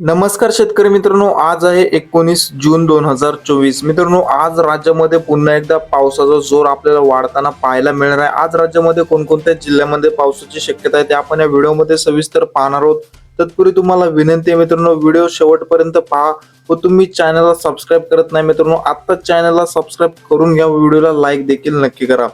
नमस्कार शेतकरी मित्रांनो आज आहे एकोणीस जून दोन हजार चोवीस. मित्रांनो आज राज्यामध्ये पुन्हा एकदा पावसाचा जोर आपल्याला वाढताना पाहायला मिळणार आहे. आज राज्यामध्ये कोणकोणत्या जिल्ह्यामध्ये पावसाची शक्यता आहे ते आपण या व्हिडिओमध्ये सविस्तर पाहणार आहोत. तत्पूर्वी तुम्हाला विनंती आहे मित्रांनो व्हिडिओ शेवटपर्यंत पहा व तुम्ही चॅनलला सबस्क्राईब करत नाही मित्रांनो आत्ताच चॅनलला सबस्क्राईब करून घ्या व्हिडिओला लाईक देखील नक्की करा.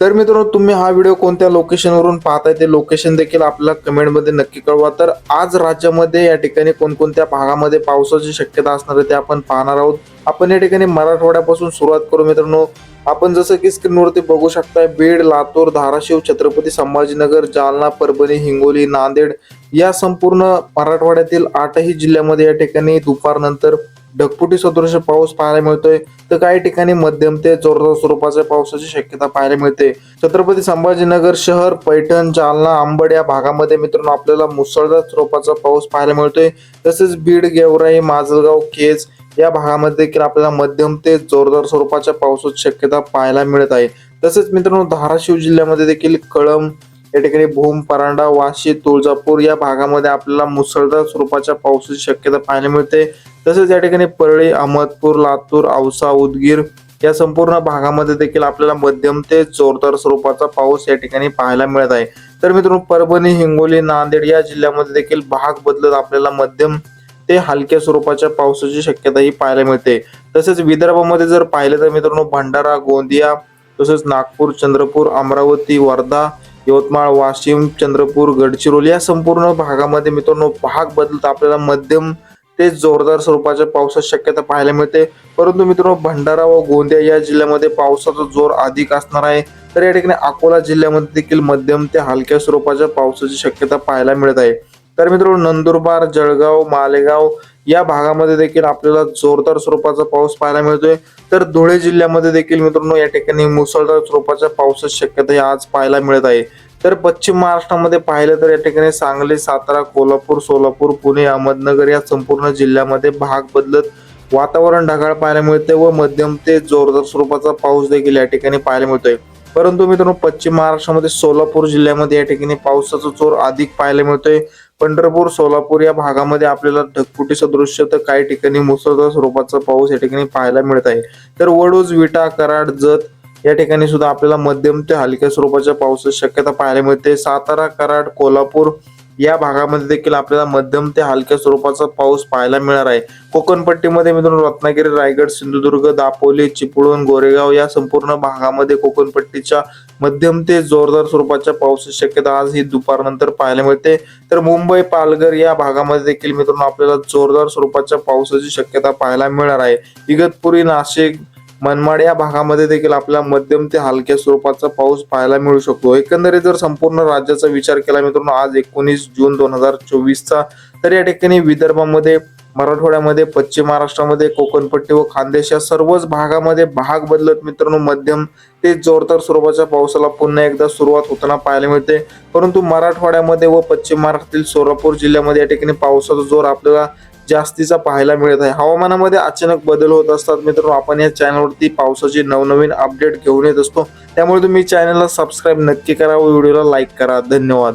तर मित्रांनो तुम्ही हा व्हिडिओ कोणत्या लोकेशनवरून पाहताय ते लोकेशन देखील आपल्याला कमेंटमध्ये नक्की कळवा. तर आज राज्यामध्ये या ठिकाणी कोणकोणत्या भागामध्ये पावसाची शक्यता असणार आहे ते आपण पाहणार आहोत. आपण या ठिकाणी मराठवाड्यापासून सुरुवात करू मित्रांनो. आपण जसं की स्क्रीनवरती बघू शकताय बीड लातूर धाराशिव छत्रपती संभाजीनगर जालना परभणी हिंगोली नांदेड या संपूर्ण मराठवाड्यातील आठही जिल्ह्यामध्ये या ठिकाणी दुपारनंतर ढगपुटी सदृश पाऊस पाहायला मिळतोय. तर काही ठिकाणी मध्यम ते जोरदार स्वरूपाच्या पावसाची शक्यता पाहायला मिळते. छत्रपती संभाजीनगर शहर पैठण जालना आंबड या भागामध्ये मित्रांनो आपल्याला मुसळधार स्वरूपाचा पाऊस पाहायला मिळतोय. तसेच बीड गेवराई माजलगाव केज या भागामध्ये देखील आपल्याला मध्यम ते जोरदार स्वरूपाच्या पावसाची शक्यता पाहायला मिळत आहे. तसेच मित्रांनो धाराशिव जिल्ह्यामध्ये देखील कळम या ठिकाणी भूम परांडा वाशी तुळजापूर या भागामध्ये आपल्याला मुसळधार स्वरूपाच्या पावसाची शक्यता पाहायला मिळते. तसेच या ठिकाणी परळी अहमदपूर लातूर औसा उदगीर या संपूर्ण भागामध्ये देखील आपल्याला मध्यम ते जोरदार स्वरूपाचा पाऊस या ठिकाणी पाहायला मिळत आहे. तर मित्रांनो परभणी हिंगोली नांदेड या जिल्ह्यामध्ये देखील भाग बदलत आपल्याला मध्यम ते हलक्या स्वरूपाच्या पावसाची शक्यता ही पाहायला मिळते. तसेच विदर्भामध्ये जर पाहिलं तर मित्रांनो भंडारा गोंदिया तसेच नागपूर चंद्रपूर अमरावती वर्धा यवतमाळ वाशिम चंद्रपूर गडचिरोली या संपूर्ण भागामध्ये मित्रांनो भाग बदलत आपल्याला मध्यम ते जोरदार स्वरूपाच्या पावसाची शक्यता पाहायला मिळते. परंतु मित्रांनो भंडारा व गोंदिया या जिल्ह्यामध्ये पावसाचा जोर अधिक असणार आहे. तर या ठिकाणी अकोला जिल्ह्यामध्ये देखील मध्यम ते हलक्या स्वरूपाच्या पावसाची शक्यता पाहायला मिळत आहे. तर मित्रांनो नंदुरबार जळगाव मालेगाव या भागामध्ये देखील आपल्याला जोरदार स्वरूपाचा पाऊस पाहायला मिळतोय. तर धुळे जिल्ह्यामध्ये देखील मित्रांनो या ठिकाणी मुसळधार स्वरूपाच्या पावसाची शक्यता आज पाहायला मिळत आहे. तर पश्चिम महाराष्ट्रामध्ये पाहिलं तर या ठिकाणी सांगली सातारा कोल्हापूर सोलापूर पुणे अहमदनगर या संपूर्ण जिल्ह्यामध्ये भाग बदलत वातावरण ढगाळ पाहायला मिळते व मध्यम ते जोरदार स्वरूपाचा पाऊस देखील या ठिकाणी पाहायला मिळतोय. परंतु मित्रांनो पश्चिम महाराष्ट्रामध्ये सोलापूर जिल्ह्यामध्ये या ठिकाणी पावसाचा जोर अधिक पाहायला मिळतोय. पंढरपूर सोलापूर या भागामध्ये आपल्याला ढगफुटी सदृश्य तर काही ठिकाणी मुसळधार स्वरूपाचा पाऊस या ठिकाणी पाहायला मिळत आहे. तर वडूज विटा कराड जत या ठिकाणी सुद्धा आपल्याला मध्यम ते हलक्या स्वरूपाच्या पावसाची शक्यता पाहायला मिळते. सातारा कराड कोल्हापूर या भागामध्ये देखील आपल्याला मध्यम ते हलक्या स्वरूपाचा पाऊस पाहायला मिळणार आहे. कोकणपट्टीमध्ये मित्रांनो रत्नागिरी रायगड सिंधुदुर्ग दापोली चिपळूण गोरेगाव या संपूर्ण भागामध्ये कोकणपट्टीच्या मध्यम ते जोरदार स्वरूपाच्या पावसाची शक्यता आज ही दुपारनंतर पाहायला मिळते. तर मुंबई पालघर या भागामध्ये देखील मित्रांनो आपल्याला जोरदार स्वरूपाच्या पावसाची शक्यता पाहायला मिळणार आहे. इगतपुरी नाशिक मनमाड या भागामध्ये देखील आपल्याला मध्यम ते हलक्या स्वरूपाचा पाऊस पाहायला मिळू शकतो. एकंदरीत जर संपूर्ण राज्याचा विचार केला मित्रांनो आज एकोणीस जून दोन हजार चोवीसचा तर या ठिकाणी विदर्भामध्ये मराठवाड्यामध्ये पश्चिम महाराष्ट्रामध्ये कोकणपट्टी व खानदेश या सर्वच भागामध्ये भाग बदलत मित्रांनो मध्यम ते जोरदार स्वरूपाच्या पावसाला पुन्हा एकदा सुरुवात होताना पाहायला मिळते. परंतु मराठवाड्यामध्ये व पश्चिम महाराष्ट्रातील सोलापूर जिल्ह्यामध्ये या ठिकाणी पावसाचा जोर आपल्याला जास्तीचा पाहायला मिळत आहे. हवामानामध्ये अचानक बदल होत असतात. मित्रांनो आपण या चॅनलवरती पावसाचे नवनवीन अपडेट घेऊन येत असतो. त्यामुळे तुम्ही चॅनलला सबस्क्राईब नक्की करा व व्हिडिओला लाईक करा. धन्यवाद.